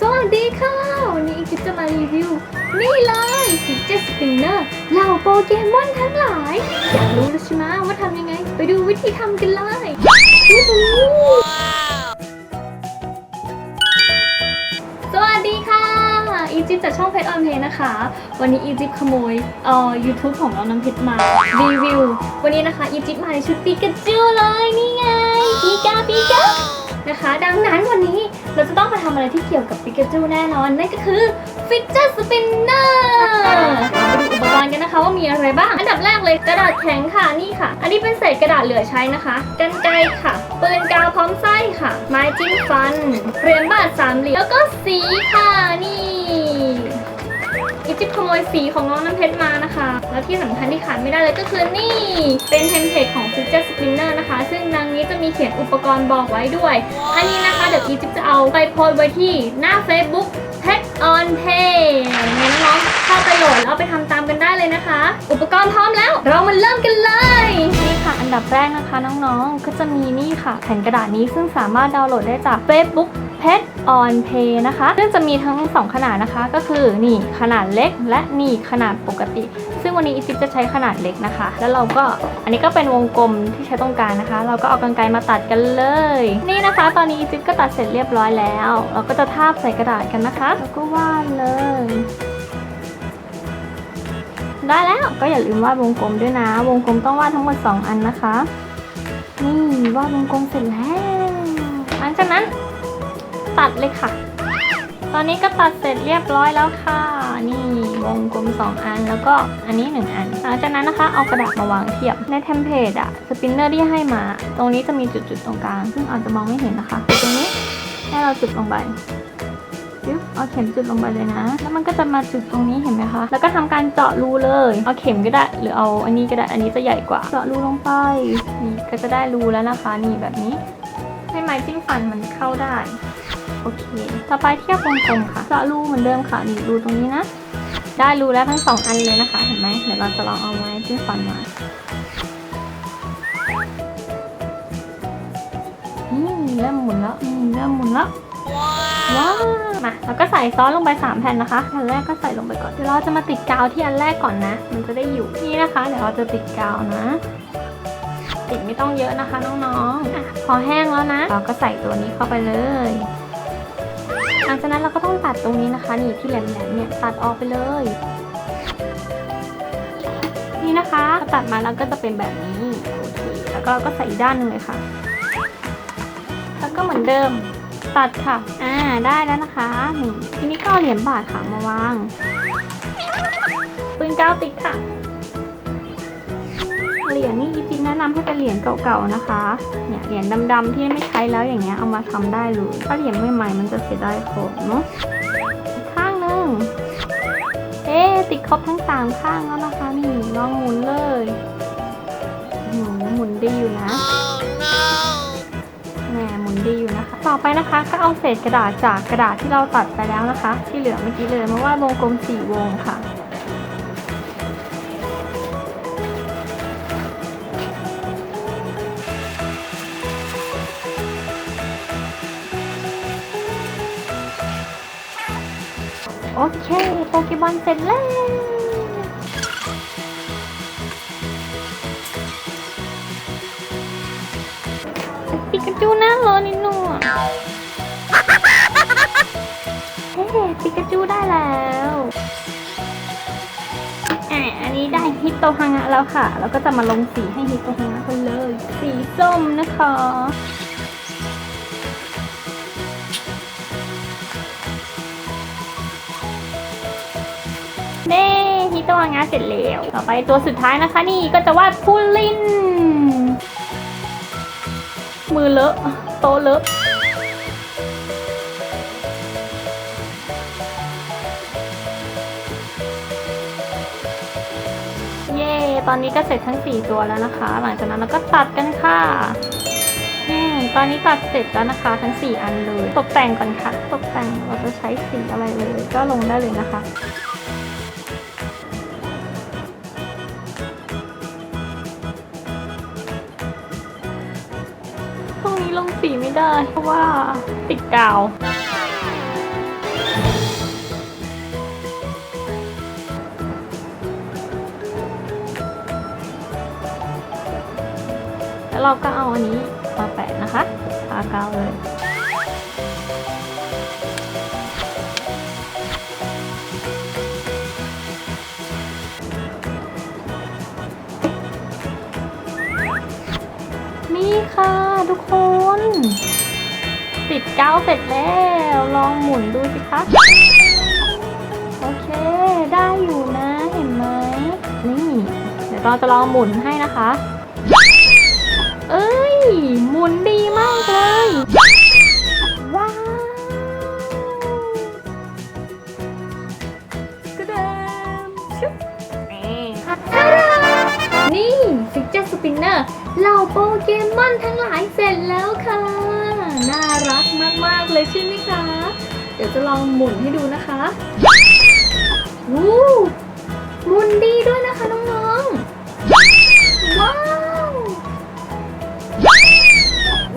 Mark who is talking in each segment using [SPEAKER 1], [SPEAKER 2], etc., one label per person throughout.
[SPEAKER 1] สวัสดีค่ะ วันนี้อีกิฟจะมารีวิว นี่เลยฟีเจอร์สปินเนอร์เหล่าโปเกมอนทั้งหลาย อยากรู้แล้วใช่ไหมว่าทำยังไง ไปดูวิธีทำกันเลยวู้ฮู้สวัสดีค่ะ อีจิ๊บจากช่องเพชรออนเพนะคะ วันนี้อีจิ๊บขโมยเอ่อ YouTube ของน้องน้ำเพชรมารีวิว วันนี้นะคะอีจิ๊บมาในชุดปิกาจูเลยนี่ไงปีกาปีกา นะคะ ดังนั้นวันนี้เราจะต้องมาทำอะไรที่เกี่ยวกับปิกาจูแน่นอน นั่นก็คือฟิกเจอร์สปินเนอร์มาดูอุปกรณ์กันนะคะว่ามีอะไรบ้าง อันดับแรกเลยกระดาษแข็งค่ะนี่ค่ะ อันนี้เป็นเศษกระดาษเหลือใช้นะคะกันไกรค่ะปืนกาวพร้อมไส้ค่ะ ไม้จิ้มฟันเหรียญบาทสามเหรียญแล้วก็สีค่ะนี่ อีจิ๊บขโมยสีของน้องน้ำเพชรมานะคะ แล้วที่สำคัญที่ขาดไม่ได้เลยก็คือนี่ เป็นเทมเพลตของ f i d g e t Spinner นะคะ ซึ่งดังนี้จะมีเขียนอุปกรณ์บอกไว้ด้วย อันนี้นะคะเดี๋ยวอีจิ๊บจะเอาไปโพสไว้ที่หน้า Facebook Pet on Pay งั้นน้องๆเข้าไปโหลดแล้วไปทำตามกันได้เลยนะคะ อุปกรณ์พร้อมแล้ว เรามาเริ่มกันเลย ดับแรกนะคะน้องๆ ก็จะมีนี่ค่ะ แผ่นกระดาษนี้ซึ่งสามารถดาวน์โหลดได้จาก Facebook Pet on Pay นะคะซึ่งจะมีทั้ง 2 ขนาดนะคะ ก็คือนี่ขนาดเล็กและนี่ขนาดปกติ ซึ่งวันนี้อีจิ๊จะใช้ขนาดเล็กนะคะ แล้วเราก็อันนี้ก็เป็นวงกลมที่ใช้ตรงกลางนะคะ เราก็เอากรรไกรมาตัดกันเลย นี่นะคะ ตอนนี้อีจิ๊ก็ตัดเสร็จเรียบร้อยแล้ว เราก็จะทาบใส่กระดาษกันนะคะ แล้วก็วาดเลย ได้แล้วก็อย่าลืมวาดวงกลมด้วยนะ วงกลมต้องวาดทั้งหมด 2 อันนะคะ นี่วาดวงกลมเสร็จแล้วหลังจากนั้น ตัดเลยค่ะ ตอนนี้ก็ตัดเสร็จเรียบร้อยแล้วค่ะ นี่วงกลม 2 อันแล้วก็อันนี้ 1 อัน หลังจากนั้นนะคะ เอากระดาษมาวางเทียบในเทมเพลตอะสปินเนอร์ที่ให้มา ตรงนี้จะมีจุดๆตรงกลาง ซึ่งอาจจะมองไม่เห็นนะคะตรงนี้ให้เราจุดลงไป ปึ๊บเอาเข็มจุดลงไปเลยนะ แล้วมันก็จะมาจุดตรงนี้เห็นไหมคะ แล้วก็ทำการเจาะรูเลย เอาเข็มก็ได้ หรือเอาอันนี้ก็ได้ อันนี้จะใหญ่กว่า เจาะรูลงไป นี่ก็จะได้รูแล้วนะคะ นี่แบบนี้ ให้ไม้จิ้มฟันมันเข้าได้ โอเค ต่อไปเทียบวงกลมค่ะ เจาะรูเหมือนเดิมค่ะ นี่รูตรงนี้นะ ได้รูแล้วทั้งสองอันเลยนะคะ เห็นไหมเดี๋ยวเราจะลองเอาไม้จิ้มฟันมาอืมเริ่มหมุนแล้วอืมเริ่มหมุนแล้วว้า วมาแล้วก็ใส่ซอสลงไป 3 แผ่นนะคะแผ่นแรกก็ใส่ลงไปก่อนเดี๋ยวเราจะมาติดกาวที่อันแรกก่อนนะ มันจะได้อยู่นี่นะคะเดี๋ยวเราจะติดกาวนะ ติดไม่ต้องเยอะนะคะน้องๆอะพอแห้งแล้วนะ เราก็ใส่ตัวนี้เข้าไปเลยหลังจากนั้นเราก็ต้องตัดตรงนี้นะคะ นี่ที่แหลมๆเนี่ยตัดออกไปเลย นี่นะคะพอตัดมาแล้วก็จะเป็นแบบนี้โอเคแล้วก็เราก็ใส่อีกด้านหนึ่งเลยค่ะ แล้วก็เหมือนเดิม ตัดค่ะ อ่า ได้แล้วนะคะนี่ทีนี้ก็เหรียญบาทค่ะมาวาง ปืนกาติดค่ะ เหรียญนี่จริงๆแนะนำให้เป็นเหรียญเก่าๆนะคะ เนี่ย เหรียญดำๆที่ไม่ใช้แล้วอย่างเงี้ย เอามาทำได้เลย ถ้าเหรียญใหม่ๆมันจะเสียดายของเนาะข้างหนึ่งเอ๊ติดครบทั้งสามข้างแล้วนะคะ นี่ลองหมุนเลยหนูหมุนดีอยู่นะแหมหมุน ดีอยู่นะคะ ต่อไปนะคะก็เอาเศษกระดาษจากกระดาษที่เราตัดไปแล้วนะคะ ที่เหลือเมื่อกี้เลยมาวาดวงกลมสี่วงค่ะโอเคโปเกมอนเสร็จแล้ว ปิกาจูน่ารอนิดหน่อยเฮ้ปิกาจูได้แล้วอะอันนี้ได้ฮิตโตฮังะแล้วค่ะ แล้วก็จะมาลงสีให้ฮิตโตฮังะกันเลย สีส้มนะคะเน่ฮิโตฮังะเสร็จแล้ว ต่อไปตัวสุดท้ายนะคะ นี่ก็จะวาดพูลิน มือเลอะ โตเลอะเย้ตอนนี้ก็เสร็จทั้ง 4 ตัวแล้วนะคะ หลังจากนั้นเราก็ตัดกันค่ะตอนนี้ตัดเสร็จแล้วนะคะ ทั้ง 4 อันเลย ตกแต่งก่อนค่ะ ตกแต่งเราจะใช้สีอะไรเลย ก็ลงได้เลยนะคะ นี้ลงสีไม่ได้ เพราะว่าติดกาวแล้วเราก็เอาอันนี้มาแปะนะคะทากาวเลยนี่ค่ะ ทุกคน ติดกาวเสร็จแล้ว ลองหมุนดูสิคะโอเค ได้อยู่นะเห็นไหมนี่ เดี๋ยวเราจะลองหมุนให้นะคะ เอ้ย หมุนดีมากเลย เจอร์สปินเนอร์เหล่าโปเกมอนทั้งหลายเสร็จแล้วค่ะ น่ารักมาก ๆ เลยใช่ไหมคะ เดี๋ยวจะลองหมุนให้ดูนะคะวู้หมุนดีด้วยนะคะน้องๆ ว้าว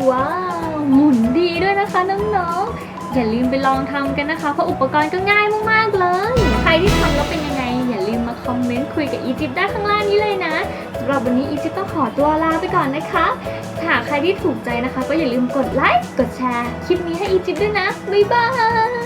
[SPEAKER 1] ว้าว หมุนดีด้วยนะคะน้องๆ อย่าลืมไปลองทำกันนะคะ เพราะอุปกรณ์ก็ง่ายมากๆเลย ใครที่ทำแล้วเป็นยังไง อย่าลืมมาคอมเมนต์คุยกับอีจิปได้ข้างล่างนี้เลยนะ สำหรับวันนี้อีจิปต้องขอตัวลาไปก่อนนะคะถ้าใครที่ถูกใจนะคะ ก็อย่าลืมกดไลค์ กดแชร์ คลิปนี้ให้อีจิปด้วยนะ บ๊ายบาย